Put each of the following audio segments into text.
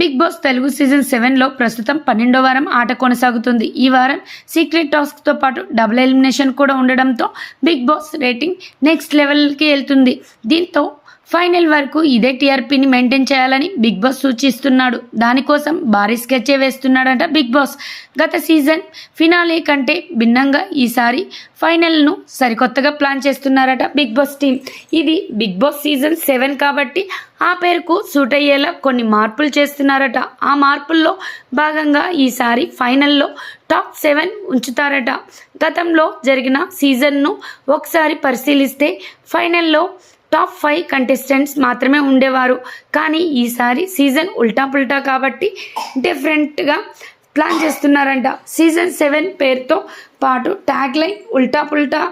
Big Boss Telugu season సెవెన్లో ప్రస్తుతం పన్నెండో వారం ఆట కొనసాగుతుంది. ఈ వారం సీక్రెట్ టాస్క్తో పాటు డబుల్ ఎలిమినేషన్ కూడా ఉండడంతో బిగ్ బాస్ రేటింగ్ నెక్స్ట్ లెవెల్కి వెళ్తుంది. దీంతో ఫైనల్ వరకు ఇదే టీఆర్పీని మెయింటైన్ చేయాలని బిగ్ బాస్ సూచిస్తున్నాడు. దానికోసం భారీ స్కెచ్చే వేస్తున్నాడంట బిగ్ బాస్. గత సీజన్ ఫినాలే కంటే భిన్నంగా ఈసారి ఫైనల్ను సరికొత్తగా ప్లాన్ చేస్తున్నారట బిగ్ బాస్ టీం. ఇది బిగ్ బాస్ సీజన్ సెవెన్ కాబట్టి ఆ పేరుకు సూట్ అయ్యేలా కొన్ని మార్పులు చేస్తున్నారట. ఆ మార్పుల్లో భాగంగా ఈసారి ఫైనల్లో టాప్ సెవెన్ ఉంచుతారట. గతంలో జరిగిన సీజన్ను ఒకసారి పరిశీలిస్తే ఫైనల్లో టాప్ ఫైవ్ కంటెస్టెంట్స్ మాత్రమే ఉండేవారు. కానీ ఈసారి సీజన్ ఉల్టా పుల్టా కాబట్టి డిఫరెంట్గా ప్లాన్ చేస్తున్నారంట. సీజన్ సెవెన్ పేరుతో పాటు ట్యాగ్ లైన్ ఉల్టా పుల్టా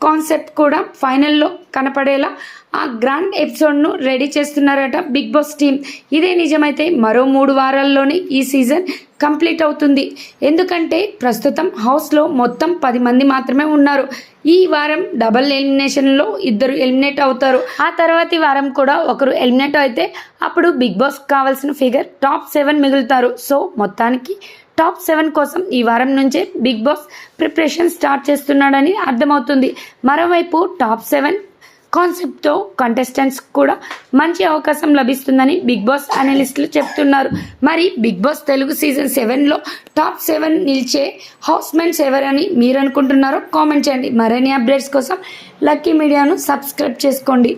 కాన్సెప్ట్ కూడా ఫైనల్లో కనపడేలా ఆ గ్రాండ్ ఎపిసోడ్ను రెడీ చేస్తున్నారట బిగ్ బాస్ టీం ఇదే నిజమైతే మరో మూడు వారాల్లోనే ఈ సీజన్ కంప్లీట్ అవుతుంది. ఎందుకంటే ప్రస్తుతం హౌస్లో మొత్తం పది మంది మాత్రమే ఉన్నారు. ఈ వారం డబల్ ఎలిమినేషన్లో ఇద్దరు ఎలిమినేట్ అవుతారు. ఆ తర్వాతి వారం కూడా ఒకరు ఎలిమినేట్ అయితే అప్పుడు బిగ్ బాస్ కావాల్సిన ఫిగర్ టాప్ సెవెన్ మిగులుతారు. సో మొత్తానికి టాప్ సెవెన్ కోసం ఈ వారం నుంచే బిగ్ బాస్ ప్రిపరేషన్ స్టార్ట్ చేస్తున్నాడని అర్థమవుతుంది. మరోవైపు టాప్ సెవెన్ కాన్సెప్ట్తో కంటెస్టెంట్స్ కూడా మంచి అవకాశం లభిస్తుందని బిగ్ బాస్ అనలిస్టులు చెప్తున్నారు. మరి బిగ్ బాస్ తెలుగు సీజన్ సెవెన్లో టాప్ సెవెన్ నిలిచే హౌస్ హౌస్మెంట్స్ ఎవరని మీరు అనుకుంటున్నారో కామెంట్ చేయండి. మరిన్ని అప్డేట్స్ కోసం లక్కీ మీడియాను సబ్స్క్రైబ్ చేసుకోండి.